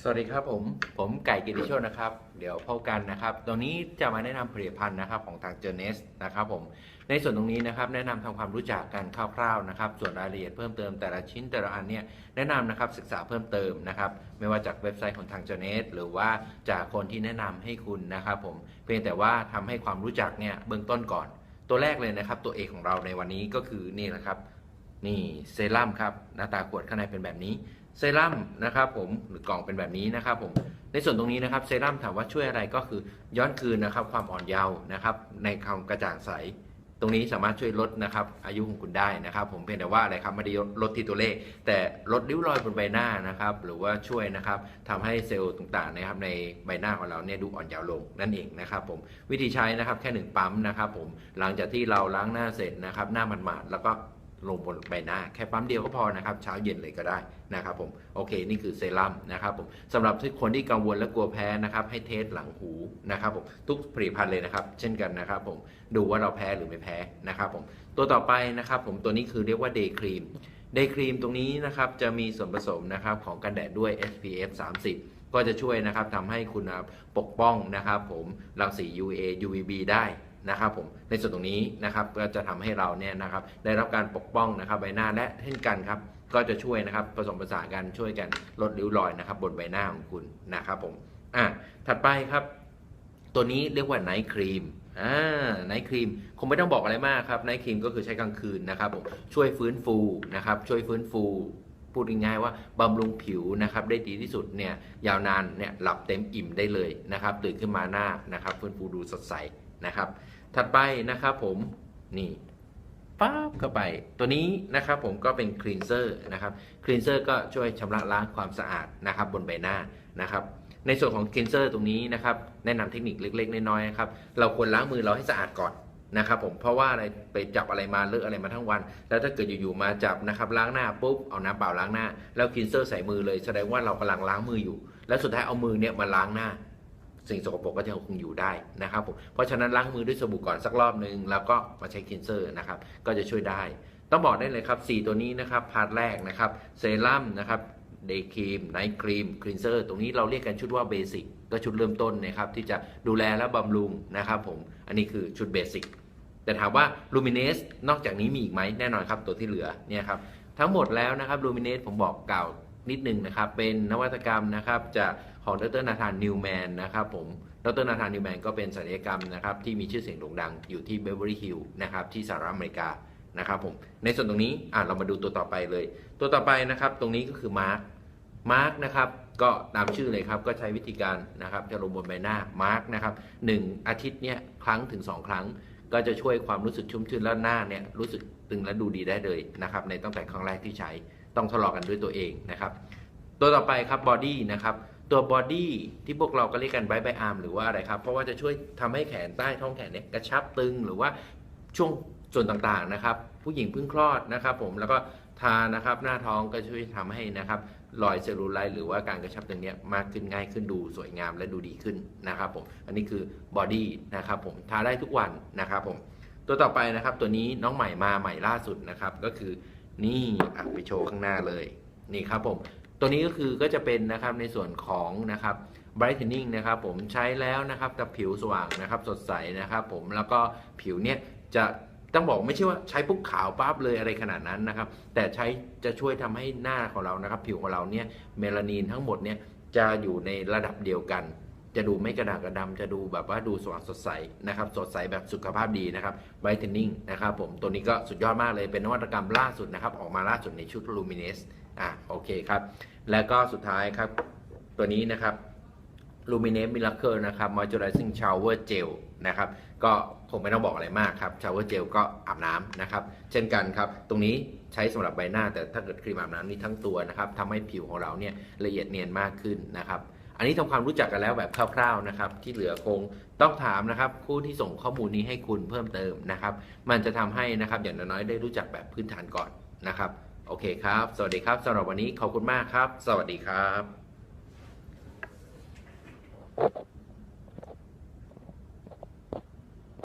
สวัสดีครับผม ผมไก่กิติโชตนะครับ เดี๋ยวพบกันนะครับตรงนี้จะมาแนะนำผลิตภัณฑ์นะครับของทางเจเนสนะครับผม ในส่วนตรงนี้นะครับแนะนำทำความรู้จักกันคร่าวๆนะครับ ส่วนรายละเอียดเพิ่มเติมแต่ละชิ้นแต่ละอันเนี่ยแนะนำนะครับศึกษาเพิ่มเติมนะครับ ไม่ว่าจากเว็บไซต์ของทางเจเนสหรือว่าจากคนที่แนะนำให้คุณนะครับผม เพียงแต่ว่าทำให้ความรู้จักเนี่ยเบื้องต้นก่อน ตัวแรกเลยนะครับ ตัวเอกของเราในวันนี้ก็คือนี่แหละครับ นี่เซรั่มครับ หน้าตาขวดข้างในเป็นแบบนี้ เซรั่มนะครับผมหรือกล่องเป็นแบบนี้นะครับผมในส่วนตรงนี้นะครับเซรั่มถามว่าช่วยอะไรก็คือย้อนคืนนะครับความอ่อนเยาว์นะครับในความกระจ่างใส ตรงนี้สามารถช่วยลดนะครับอายุของคุณได้นะครับ ผมเพียงแต่ว่าอะไรครับไม่ได้ลดที่ตัวเลข แต่ลดริ้วรอยบนใบหน้านะครับหรือว่าช่วยนะครับทำให้เซลล์ต่างๆนะครับในใบหน้าของเราเนี่ยดูอ่อนเยาว์ลงนั่นเองนะครับผมวิธีใช้นะครับแค่หนึ่งปั๊มนะครับผมหลังจากที่เราล้างหน้าเสร็จนะครับหน้ามันๆแล้วก็ ลงบนใบหน้า แค่ปั๊มเดียวก็พอนะครับเช้าเย็นเลยก็ได้นะครับผมโอเคนี่คือเซรั่มนะครับผมสำหรับทุกคนที่กังวลและกลัวแพ้นะครับให้เทสหลังหูนะครับผมทุกผลิตภัณฑ์เลยนะครับ เช่นกันนะครับผมดูว่าเราแพ้หรือไม่แพ้นะครับผมตัวต่อไปนะครับผมตัวนี้คือเรียกว่าเดย์ครีมเดย์ครีมตรงนี้นะครับจะมีส่วนผสมนะครับของกันแดดด้วย SPF 30ก็จะช่วยนะครับทำให้คุณปกป้องนะครับผมรังสี UA UVB ได้ นะครับผมในส่วนตรงนี้นะครับก็จะทำให้เราเนี่ยนะครับได้รับการปกป้องนะครับใบหน้าและเช่นกันครับก็จะช่วยนะครับผสมผสานกันช่วยกันลดริ้วรอยนะครับ บนใบหน้าของคุณนะครับผมอะถัดไปครับ ตัวนี้เรียกว่าไนท์ครีมอ่าไนท์ครีมคงไม่ต้องบอกอะไรมากครับไนท์ครีมก็คือใช้กลางคืนนะครับผมช่วยฟื้นฟูนะครับช่วยฟื้นฟูพูดง่ายๆว่าบำรุงผิวนะครับได้ดีที่สุดเนี่ยยาวนานเนี่ยหลับเต็มอิ่มได้เลยนะครับตื่นขึ้นมาหน้านะครับฟื้นฟูดูสดใส นะครับ ถัดไปนะครับผมนี่ป๊าบเข้าไป ตัวนี้นะครับผมก็เป็นคลีนเซอร์นะครับคลีนเซอร์ก็ช่วยชำระล้างความสะอาดนะครับบนใบหน้านะครับ ในส่วนของคลีนเซอร์ตรงนี้นะครับแนะนำเทคนิคเล็กๆน้อยๆนะครับเราควรล้างมือเราให้สะอาดก่อนนะครับผมเพราะว่าอะไรไปจับอะไรมาเลอะอะไรมาทั้งวัน แล้วถ้าเกิดอยู่ๆมาจับนะครับล้างหน้าปุ๊บเอาน้ำเปล่าล้างหน้า แล้วคลีนเซอร์ใส่มือเลยแสดงว่าเรากำลังล้างมืออยู่ แล้วสุดท้ายเอามือเนี่ยมาล้างหน้า สิ่งสกปรกก็จะคงอยู่ได้นะครับผมเพราะฉะนั้นล้างมือด้วยสบู่ก่อนสักรอบหนึ่งแล้วก็มาใช้คลีนเซอร์นะครับก็จะช่วยได้ ต้องบอกได้เลยครับ 4 ตัวนี้นะครับพาร์ทแรกนะครับเซรั่มนะครับเดย์ครีมไนท์ครีมคลีนเซอร์ตรงนี้เราเรียกกันชุดว่าเบสิกก็ชุดเริ่มต้นนะครับที่จะดูแลและบำรุงนะครับผมอันนี้คือชุดเบสิกแต่ถามว่า Luminous นอกจากนี้มีอีกไหมแน่นอนครับตัวที่เหลือเนี่ยครับทั้งหมดแล้วนะครับ Luminous ผมบอกกล่าวนิดนึงนะครับเป็นนวัตกรรมนะครับจาก ของดรนาธานนิวแมนนะครับผมดรนาธานนิวแมนก็เป็นศัลยกรรมนะครับที่มีชื่อเสียงโด่งดังอยู่ที่เบเวอรี่ฮิลล์นะครับที่สหรัฐอเมริกานะครับผมในส่วนตรงนี้อะเรามาดูตัวต่อไปเลย ตัวต่อไปนะครับตรงนี้ก็คือมาร์คมาร์กนะครับก็ตามชื่อเลยครับก็ใช้วิธีการนะครับจะลงบนใบหน้ามาร์กนะครับหนึ่งอาทิตย์เนี่ยครั้งถึง 2 ครั้ง ก็จะช่วยความรู้สึกชุ่มชื่นและหน้าเนี่ยรู้สึกตึงและดูดีได้เลยนะครับในตั้งแต่ครั้งแรกที่ใช้ต้องทดลองกันด้วยตัวเองนะครับตัวต่อไปครับบอดี้นะครับ ตัวบอดี้ที่พวกเราก็เรียกกันไบไบอาร์มหรือว่าอะไรครับ เพราะว่าจะช่วยทำให้แขนใต้ท้องแขนเนี่ยกระชับตึงหรือว่าช่วงส่วนต่างๆนะครับ ผู้หญิงเพิ่งคลอดนะครับ ผมแล้วก็ทานะครับหน้าท้องก็ช่วยทำให้นะครับรอยเซลลูไลท์หรือว่าการกระชับตรงเนี้ยมากขึ้นง่ายขึ้นดูสวยงามและดูดีขึ้นนะครับผมอันนี้คือบอดี้นะครับผมทาได้ทุกวันนะครับผมตัวต่อไปนะครับตัวนี้น้องใหม่มาใหม่ล่าสุดนะครับ ก็คือนี่อะไปโชว์ข้างหน้าเลยนี่ครับผม ตัวนี้ก็คือก็จะเป็นนะครับในส่วนของนะครับ brightening นะครับผมใช้แล้วนะครับกับผิวสว่างนะครับสดใสนะครับผมแล้วก็ผิวเนี่ยจะต้องบอกไม่ใช่ว่าใช้ปุ๊บขาวปั๊บเลยอะไรขนาดนั้นนะครับ แต่ใช้จะช่วยทำให้หน้าของเรานะครับ ผิวของเราเนี่ยเมลานีนทั้งหมดเนี่ยจะอยู่ในระดับเดียวกัน จะดูไม่กระด่างกระดำจะดูแบบว่าดูสว่างสดใสนะครับ สดใสแบบสุขภาพดีนะครับ brightening นะครับผมตัวนี้ก็สุดยอดมากเลยเป็นนวัตกรรมล่าสุดนะครับ ออกมาล่าสุดในชุด Luminous อะโอเคครับ แล้วก็สุดท้ายครับ ตัวนี้นะครับ Luminous Miracle นะครับ Moisturizing Shower Gel นะครับก็คงไม่ต้องบอกอะไรมากครับ Shower Gel ก็อาบน้ำนะครับ เช่นกันครับ ตรงนี้ใช้สำหรับใบหน้า แต่ถ้าเกิดครีมอาบน้ำนี่ทั้งตัวนะครับทำให้ผิวของเราเนี่ยละเอียดเนียนมากขึ้นนะครับ อันนี้ทำความรู้จักกันแล้วแบบคร่าวๆนะครับ ที่เหลือคงต้องถามนะครับผู้ที่ส่งข้อมูลนี้ให้คุณเพิ่มเติมนะครับ มันจะทำให้นะครับอย่างน้อยๆได้รู้จักแบบพื้นฐานก่อนนะครับ โอเคครับ สวัสดีครับสำหรับวันนี้ขอบคุณมากครับ สวัสดีครับ